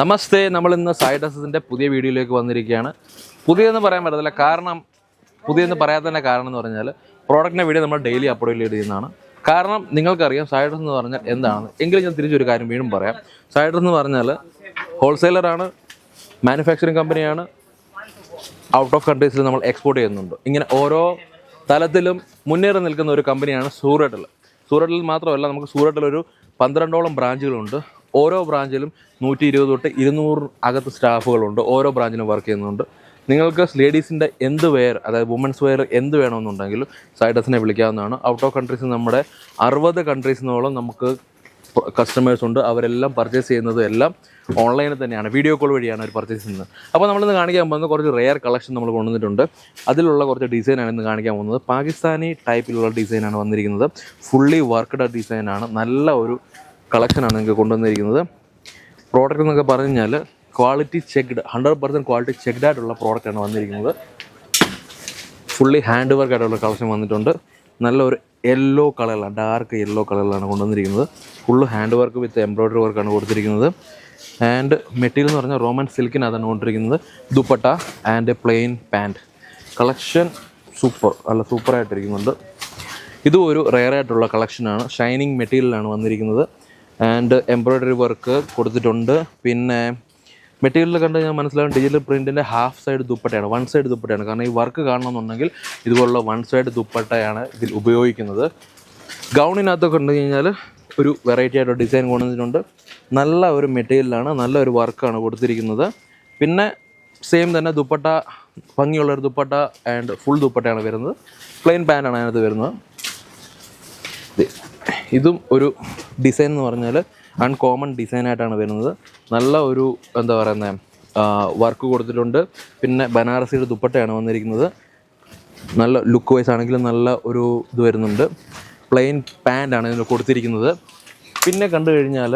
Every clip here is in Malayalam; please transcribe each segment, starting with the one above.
നമസ്തേ നമ്മൾ ഇന്ന് സൈഡസിന്റെ പുതിയ വീഡിയോയിലേക്ക് വന്നിരിക്കുകയാണ്. പുതിയതെന്ന് പറയാൻ പറ്റത്തില്ല. കാരണം പുതിയെന്ന് പറയാത്തതിന്റെ കാരണം എന്ന് പറഞ്ഞാൽ പ്രോഡക്റ്റിന്റെ വീഡിയോ നമ്മൾ ഡെയിലി അപ്ലോഡ് ചെയ്യുന്നതാണ്. കാരണം നിങ്ങൾക്കറിയാം സൈഡസ് എന്ന് പറഞ്ഞാൽ എന്താണ്. എങ്കിലും ഞാൻ തിരിച്ചൊരു കാര്യം വീണ്ടും പറയാം. സൈഡസ് എന്ന് പറഞ്ഞാൽ ഹോൾസെയിലറാണ് മാനുഫാക്ചറിങ് കമ്പനിയാണ് ഔട്ട് ഓഫ് കൺട്രീസിൽ നമ്മൾ എക്സ്പോർട്ട് ചെയ്യുന്നുണ്ട്. ഇങ്ങനെ ഓരോ തലത്തിലും മുന്നേറി നിൽക്കുന്ന ഒരു കമ്പനിയാണ് സൂററ്റിൽ. സൂററ്റിൽ മാത്രമല്ല നമുക്ക് സൂററ്റിൽ ഒരു പന്ത്രണ്ടോളം ബ്രാഞ്ചുകളുണ്ട്. ഓരോ ബ്രാഞ്ചിലും നൂറ്റി ഇരുപത് തൊട്ട് ഇരുന്നൂറ് അകത്ത് സ്റ്റാഫുകളുണ്ട് ഓരോ ബ്രാഞ്ചിലും വർക്ക് ചെയ്യുന്നുണ്ട്. നിങ്ങൾക്ക് ലേഡീസിന്റെ എന്ത് വെയർ അതായത് വുമൻസ് വെയർ എന്ത് വേണമെന്നുണ്ടെങ്കിലും സൈഡസിനെ വിളിക്കാവുന്നതാണ്. ഔട്ട് ഓഫ് കൺട്രീസ് നമ്മുടെ അറുപത് കൺട്രീസിനോളം നമുക്ക് കസ്റ്റമേഴ്സ് ഉണ്ട്. അവരെല്ലാം പർച്ചേസ് ചെയ്യുന്നത് എല്ലാം ഓൺലൈനിൽ തന്നെയാണ്. വീഡിയോ കോൾ വഴിയാണ് അവർ പർച്ചേസ് ചെയ്യുന്നത്. അപ്പോൾ നമ്മളിന്ന് കാണിക്കാൻ പോകുന്നത് കുറച്ച് റെയർ കളക്ഷൻ നമ്മൾ കൊണ്ടുവന്നിട്ടുണ്ട്. അതിലുള്ള കുറച്ച് ഡിസൈനാണ് ഇന്ന് കാണിക്കാൻ പോകുന്നത്. പാകിസ്ഥാനി ടൈപ്പിലുള്ള ഡിസൈനാണ് വന്നിരിക്കുന്നത്. ഫുള്ളി വർക്ക്ഡ് ഡിസൈനാണ് നല്ല ഒരു കളക്ഷനാണ് നിങ്ങൾക്ക് കൊണ്ടുവന്നിരിക്കുന്നത്. പ്രോഡക്റ്റ് എന്നൊക്കെ പറഞ്ഞു കഴിഞ്ഞാൽ quality checked hundred percent quality checked ആയിട്ടുള്ള പ്രോഡക്റ്റാണ് വന്നിരിക്കുന്നത്. ഫുള്ളി ഹാൻഡ് വർക്ക് ആയിട്ടുള്ള കളക്ഷൻ വന്നിട്ടുണ്ട്. നല്ലൊരു യെല്ലോ കളറിലാണ് ഡാർക്ക് യെല്ലോ കളറിലാണ് കൊണ്ടുവന്നിരിക്കുന്നത്. Full hand work with embroidery വർക്കാണ് കൊടുത്തിരിക്കുന്നത്. ആൻഡ് മെറ്റീരിയൽ എന്ന് പറഞ്ഞാൽ റോമൻ സിൽക്കിനകത്താണ് കൊണ്ടിരിക്കുന്നത്. Dupatta and plain pant collection super നല്ല സൂപ്പറായിട്ടിരിക്കുന്നുണ്ട് ഇതും ഒരു റെയർ ആയിട്ടുള്ള കളക്ഷനാണ് ഷൈനിങ് മെറ്റീരിയലാണ് വന്നിരിക്കുന്നത്. ആൻഡ് എംബ്രോയ്ഡറി വർക്ക് കൊടുത്തിട്ടുണ്ട്. പിന്നെ മെറ്റീരിയൽ കണ്ട് ഞാൻ മനസ്സിലാവും ഡിജിറ്റൽ പ്രിന്റിന്റെ ഹാഫ് സൈഡ് ദുപ്പട്ടയാണ് വൺ സൈഡ് ദുപ്പട്ടയാണ്. കാരണം ഈ വർക്ക് കാണണമെന്നുണ്ടെങ്കിൽ ഇതുപോലുള്ള വൺ സൈഡ് ദുപ്പട്ടയാണ് ഇതിൽ ഉപയോഗിക്കുന്നത്. ഗൗണിനകത്തൊക്കെ ഉണ്ട് കഴിഞ്ഞാൽ ഒരു വെറൈറ്റി ആയിട്ട് ഡിസൈൻ കൊണ്ടുവന്നിട്ടുണ്ട്. നല്ല ഒരു മെറ്റീരിയലാണ് നല്ല ഒരു വർക്കാണ് കൊടുത്തിരിക്കുന്നത്. പിന്നെ സെയിം തന്നെ ദുപ്പട്ട ഭംഗിയുള്ള ഒരു ദുപ്പട്ട ആൻഡ് ഫുൾ ദുപ്പട്ടയാണ് വരുന്നത്. പ്ലെയിൻ പാന്റാണ് അതിനകത്ത് വരുന്നത്. ഇതും ഒരു ഡിസൈൻ എന്ന് പറഞ്ഞാൽ അൺകോമൺ ഡിസൈൻ ആയിട്ടാണ് വരുന്നത്. നല്ല ഒരു എന്താ പറയുന്നത് വർക്ക് കൊടുത്തിട്ടുണ്ട്. പിന്നെ ബനാറസിയുടെ ദുപ്പട്ടയാണ് വന്നിരിക്കുന്നത്. നല്ല ലുക്ക് വൈസ് ആണെങ്കിലും നല്ല ഒരു ഇത് വരുന്നുണ്ട്. പ്ലെയിൻ പാന്റാണ് ഇതിന് കൊടുത്തിരിക്കുന്നത്. പിന്നെ കണ്ടു കഴിഞ്ഞാൽ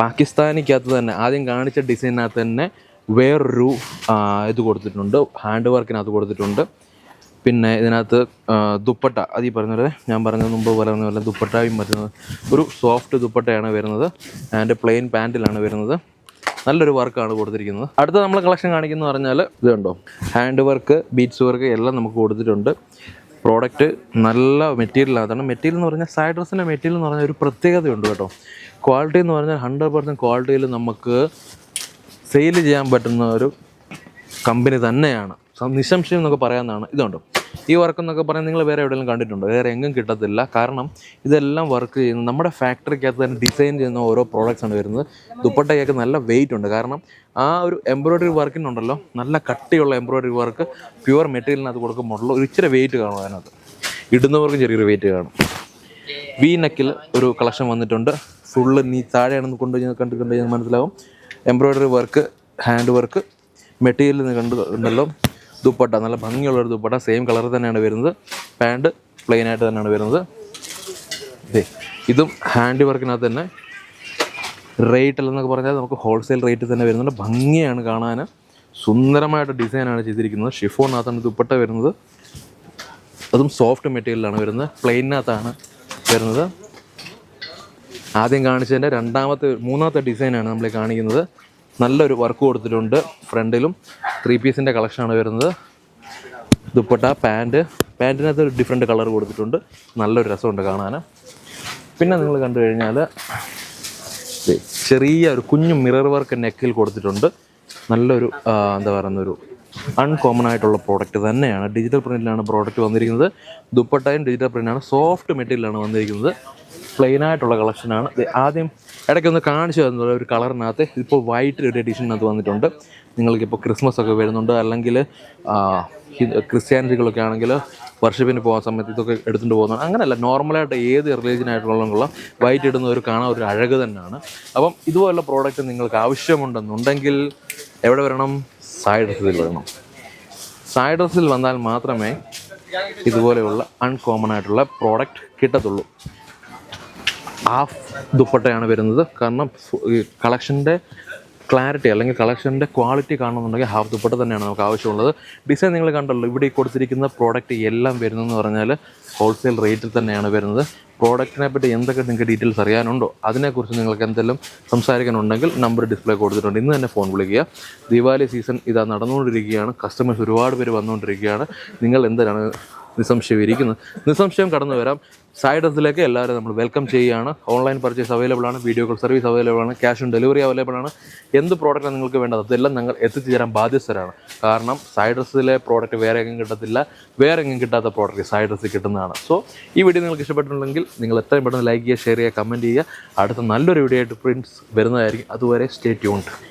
പാകിസ്ഥാനിക്കകത്ത് തന്നെ ആദ്യം കാണിച്ച ഡിസൈനകത്ത് തന്നെ വേറൊരു ഇത് കൊടുത്തിട്ടുണ്ട്. ഹാൻഡ് വർക്കിനകത്ത് കൊടുത്തിട്ടുണ്ട്. പിന്നെ ഇതിനകത്ത് ദുപ്പട്ട. അത് ഈ പറഞ്ഞത് ഞാൻ പറഞ്ഞ മുമ്പ് പറഞ്ഞ പോലെ ദുപ്പട്ടയും വരുന്നത് ഒരു സോഫ്റ്റ് ദുപ്പട്ടയാണ് വരുന്നത്. ആൻഡ് പ്ലെയിൻ പാന്റിലാണ് വരുന്നത്. നല്ലൊരു വർക്കാണ് കൊടുത്തിരിക്കുന്നത്. അടുത്ത നമ്മൾ കളക്ഷൻ കാണിക്കുന്ന പറഞ്ഞാൽ ഇത് കണ്ടോ? ഹാൻഡ് വർക്ക് ബീറ്റ്സ് വർക്ക് എല്ലാം നമുക്ക് കൊടുത്തിട്ടുണ്ട്. പ്രോഡക്റ്റ് നല്ല മെറ്റീരിയലാണ് മെറ്റീരിയൽ എന്ന് പറഞ്ഞാൽ സൈഡ് ഡ്രസ്സിന്റെ മെറ്റീരിയൽ എന്ന് പറഞ്ഞാൽ ഒരു പ്രത്യേകതയുണ്ട് കേട്ടോ. ക്വാളിറ്റി എന്ന് പറഞ്ഞാൽ ഹൺഡ്രഡ് പെർസെന്റ് ക്വാളിറ്റിയിൽ നമുക്ക് സെയിൽ ചെയ്യാൻ പറ്റുന്ന ഒരു കമ്പനി തന്നെയാണ്. നിസ്സംശയം എന്നൊക്കെ പറയാവുന്നതാണ്. ഇതുണ്ട് ഈ വർക്ക് എന്നൊക്കെ പറഞ്ഞാൽ നിങ്ങൾ വേറെ എവിടെയെങ്കിലും കണ്ടിട്ടുണ്ടോ? വേറെ എങ്ങും കിട്ടത്തില്ല. കാരണം ഇതെല്ലാം വർക്ക് ചെയ്യുന്നത് നമ്മുടെ ഫാക്ടറിക്കകത്ത് തന്നെ ഡിസൈൻ ചെയ്യുന്ന ഓരോ പ്രോഡക്റ്റ്സ് ആണ് വരുന്നത്. ദുപ്പട്ടയ്ക്കൊക്കെ നല്ല വെയിറ്റ് ഉണ്ട്. കാരണം ആ ഒരു എംബ്രോയ്ഡറി വർക്കിനുണ്ടല്ലോ നല്ല കട്ടിയുള്ള എംബ്രോയ്ഡറി വർക്ക് പ്യുവർ മെറ്റീരിയലിനകത്ത് കൊടുക്കുമ്പോഴുള്ള ഒരു ഇച്ചിരി വെയിറ്റ് കാണും അതിനകത്ത്. ഇടുന്നവർക്കും ചെറിയൊരു വെയിറ്റ് കാണും. വി നെക്കിൽ ഒരു കളക്ഷൻ വന്നിട്ടുണ്ട്. ഫുള്ള് നീ താഴെയാണെന്ന് കൊണ്ടുപോയി കണ്ട് കണ്ടു കണ്ടു കഴിഞ്ഞാൽ മനസ്സിലാവും embroidery work hand work material കണ്ടു ഉണ്ടല്ലോ. ദുപ്പട്ട നല്ല ഭംഗിയുള്ള ഒരു ദുപ്പട്ട. സെയിം കളർ തന്നെയാണ് വരുന്നത്. പാന്റ് പ്ലെയിൻ ആയിട്ട് തന്നെയാണ് വരുന്നത്. ഇതേ ഇതും ഹാൻഡ് വർക്കിനകത്ത് തന്നെ റേറ്റ് അല്ലെന്നൊക്കെ പറഞ്ഞാൽ നമുക്ക് ഹോൾസെയിൽ റേറ്റ് തന്നെ വരുന്നുണ്ട്. ഭംഗിയാണ് കാണാൻ സുന്ദരമായിട്ട് ഡിസൈനാണ് ചെയ്തിരിക്കുന്നത്. ഷിഫോണിനകത്താണ് ദുപ്പട്ട വരുന്നത്. അതും സോഫ്റ്റ് മെറ്റീരിയലാണ് വരുന്നത്. പ്ലെയിനകത്താണ് വരുന്നത്. ആദ്യം കാണിച്ചതിന്റെ രണ്ടാമത്തെ മൂന്നാമത്തെ ഡിസൈനാണ് നമ്മൾ കാണിക്കുന്നത്. നല്ലൊരു വർക്ക് കൊടുത്തിട്ടുണ്ട് ഫ്രണ്ടിലും. ത്രീ പീസിന്റെ കളക്ഷനാണ് വരുന്നത്. ദുപ്പട്ട പാന്റ് പാന്റിനകത്ത് ഒരു ഡിഫറെന്റ് കളർ കൊടുത്തിട്ടുണ്ട്. നല്ലൊരു രസമുണ്ട് കാണാൻ പിന്നെ നിങ്ങൾ കണ്ടു കഴിഞ്ഞാൽ ചെറിയ ഒരു കുഞ്ഞു മിറർ വർക്ക് നെക്കിൽ കൊടുത്തിട്ടുണ്ട്. നല്ലൊരു എന്താ പറയുന്ന ഒരു അൺകോമൺ ആയിട്ടുള്ള പ്രോഡക്റ്റ് തന്നെയാണ്. ഡിജിറ്റൽ പ്രിന്റിലാണ് പ്രോഡക്റ്റ് വന്നിരിക്കുന്നത്. ദുപ്പട്ടയും ഡിജിറ്റൽ പ്രിന്റാണ് സോഫ്റ്റ് മെറ്റീരിയലാണ് വന്നിരിക്കുന്നത്. പ്ലെയിൻ ആയിട്ടുള്ള കളക്ഷനാണ് ആദ്യം ഇടയ്ക്കൊന്ന് കാണിച്ചു തന്നുള്ള ഒരു കളറിനകത്ത് ഇപ്പോൾ വൈറ്റ് ഒരു എഡിഷനകത്ത് വന്നിട്ടുണ്ട്. നിങ്ങൾക്കിപ്പോൾ ക്രിസ്മസ് ഒക്കെ വരുന്നുണ്ട്. അല്ലെങ്കിൽ ക്രിസ്ത്യാനിറ്റികളൊക്കെ ആണെങ്കിൽ വർഷിപ്പിന് പോകുന്ന സമയത്ത് ഇതൊക്കെ എടുത്തുകൊണ്ട് പോകുന്നതാണ്. അങ്ങനെയല്ല നോർമലായിട്ട് ഏത് റിലീജിയൻ ആയിട്ടുള്ള വൈറ്റ് ഒരു കാണാൻ ഒരു അഴക് തന്നെയാണ്. അപ്പം ഇതുപോലുള്ള പ്രോഡക്റ്റ് നിങ്ങൾക്ക് ആവശ്യമുണ്ടെന്നുണ്ടെങ്കിൽ എവിടെ വരണം? സൈഡ്രസിൽ വരണം. സൈഡ്രസിൽ വന്നാൽ മാത്രമേ ഇതുപോലെയുള്ള അൺകോമൺ ആയിട്ടുള്ള പ്രോഡക്റ്റ് കിട്ടത്തുള്ളൂ. ഹാഫ് ദുപ്പട്ടയാണ് വരുന്നത്. കാരണം കളക്ഷന്റെ ക്ലാരിറ്റി അല്ലെങ്കിൽ കളക്ഷന്റെ ക്വാളിറ്റി കാണണമെന്നുണ്ടെങ്കിൽ ഹാഫ് ദുപ്പട്ട തന്നെയാണ് നമുക്ക് ആവശ്യമുള്ളത്. ഡിസൈൻ നിങ്ങൾ കണ്ടല്ലോ. ഇവിടെ കൊടുത്തിരിക്കുന്ന പ്രോഡക്റ്റ് എല്ലാം വരുന്നതെന്ന് പറഞ്ഞാൽ ഹോൾസെയിൽ റേറ്റിൽ തന്നെയാണ് വരുന്നത്. പ്രോഡക്റ്റിനെ പറ്റി എന്തൊക്കെ നിങ്ങൾക്ക് ഡീറ്റെയിൽസ് അറിയാനുണ്ടോ? അതിനെക്കുറിച്ച് നിങ്ങൾക്ക് എന്തെങ്കിലും സംസാരിക്കാനുണ്ടെങ്കിൽ നമ്പർ ഡിസ്പ്ലേ കൊടുത്തിട്ടുണ്ട്. ഇന്ന് തന്നെ ഫോൺ വിളിക്കുക. ദീപാവലി സീസൺ ഇതാ നടന്നുകൊണ്ടിരിക്കുകയാണ്. കസ്റ്റമേഴ്സ് ഒരുപാട് പേര് വന്നുകൊണ്ടിരിക്കുകയാണ്. നിങ്ങൾ എന്തിനാണ് നിസ്സംശയം ഇരിക്കുന്നത് നിസ്സംശയം കടന്നു വരാം. സൈഡസിലേക്ക് എല്ലാവരും നമ്മൾ വെൽക്കം ചെയ്യുകയാണ്. ഓൺലൈൻ പർച്ചേസ് അവൈലബിൾ ആണ്. വീഡിയോ കോൾ സർവീസ് അവൈലബിൾ ആണ്. ക്യാഷ് ഓൺ ഡെലിവറി അവൈലബിൾ ആണ്. എന്ത് പ്രോഡക്റ്റാണ് നിങ്ങൾക്ക് വേണ്ടത്? അതെല്ലാം ഞങ്ങൾ എത്തിച്ചു തരാൻ ബാധ്യസ്ഥരാണ്. കാരണം സൈഡസിലെ പ്രോഡക്റ്റ് വേറെ എങ്ങും കിട്ടത്തില്ല. വേറെ എങ്ങും കിട്ടാത്ത പ്രോഡക്റ്റ് സൈഡസ് കിട്ടുന്നതാണ്. സോ ഈ വീഡിയോ നിങ്ങൾക്ക് ഇഷ്ടപ്പെട്ടിട്ടുണ്ടെങ്കിൽ നിങ്ങൾ എത്രയും പെട്ടെന്ന് ലൈക്ക് ചെയ്യുക ഷെയർ ചെയ്യുക കമന്റ് ചെയ്യുക. അടുത്ത നല്ലൊരു വീഡിയോ ആയിട്ട് പ്രിൻസ് വരുന്നതായിരിക്കും. അതുവരെ സ്റ്റേ ട്യൂൺഡ്